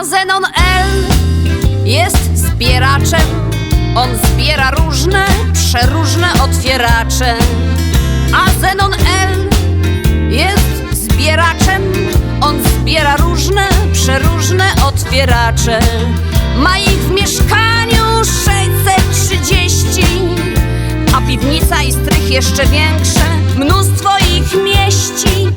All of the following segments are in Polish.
A Zenon L jest zbieraczem. On zbiera różne, przeróżne otwieracze A Zenon L jest zbieraczem. On zbiera różne, przeróżne otwieracze Ma ich w mieszkaniu 630 A piwnica i strych jeszcze większe. Mnóstwo ich mieści.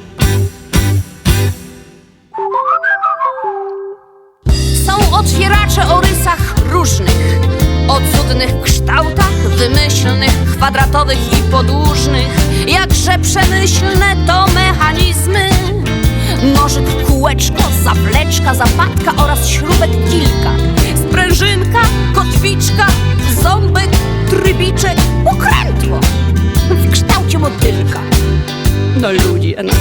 O cudnych kształtach, wymyślnych, kwadratowych i podłużnych. Jakże przemyślne to mechanizmy. Nożyk, kółeczko, zawleczka, zapadka oraz śrubek kilka. Sprężynka, kotwiczka, ząbek, trybiczek, pokrętło w kształcie motylka. No ludzie, no.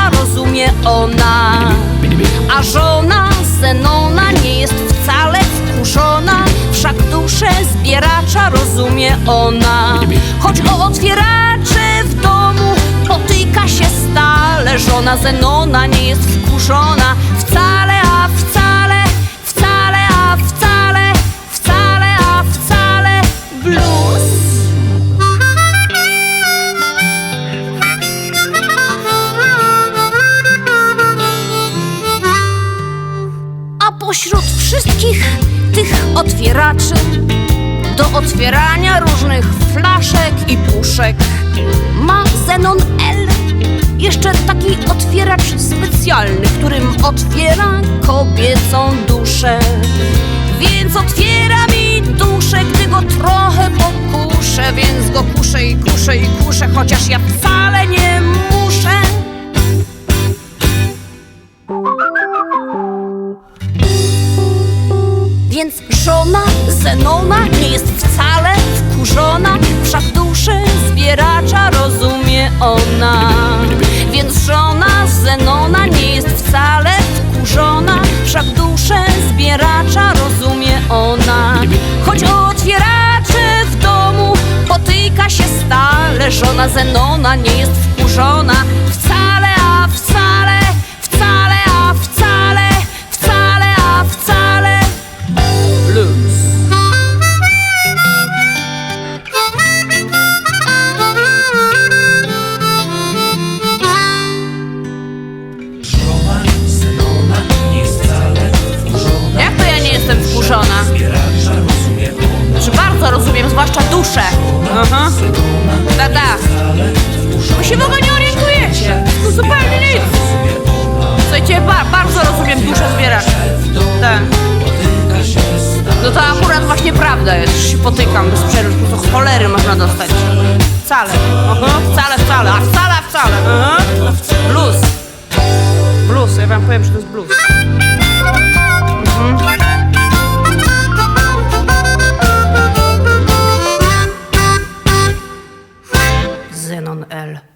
Rozumie ona. A żona Zenona nie jest wcale wkurzona, wszak duszę zbieracza rozumie ona. Choć o otwieracze w domu potyka się stale, żona Zenona nie jest wkurzona pośród wszystkich tych otwieraczy do otwierania różnych flaszek i puszek ma Zenon L jeszcze taki otwieracz specjalny, którym otwiera kobiecą duszę. Więc otwiera mi duszę, gdy go trochę pokuszę, więc go kuszę i kuszę i kuszę, chociaż ja wcale nie Zenona nie jest wcale wkurzona, wszak duszę zbieracza rozumie ona. Więc żona Zenona nie jest wcale wkurzona, wszak duszę zbieracza rozumie ona. Choć o otwieracze w domu potyka się stale, żona Zenona nie jest wkurzona to akurat właśnie prawda jest, że się potykam bez przerwy, po prostu cholery można dostać. Wcale, Aha, wcale, wcale, a wcale, a wcale, Aha. Blues. Blues, ja wam powiem, że to jest blues. Mhm. Zenon L.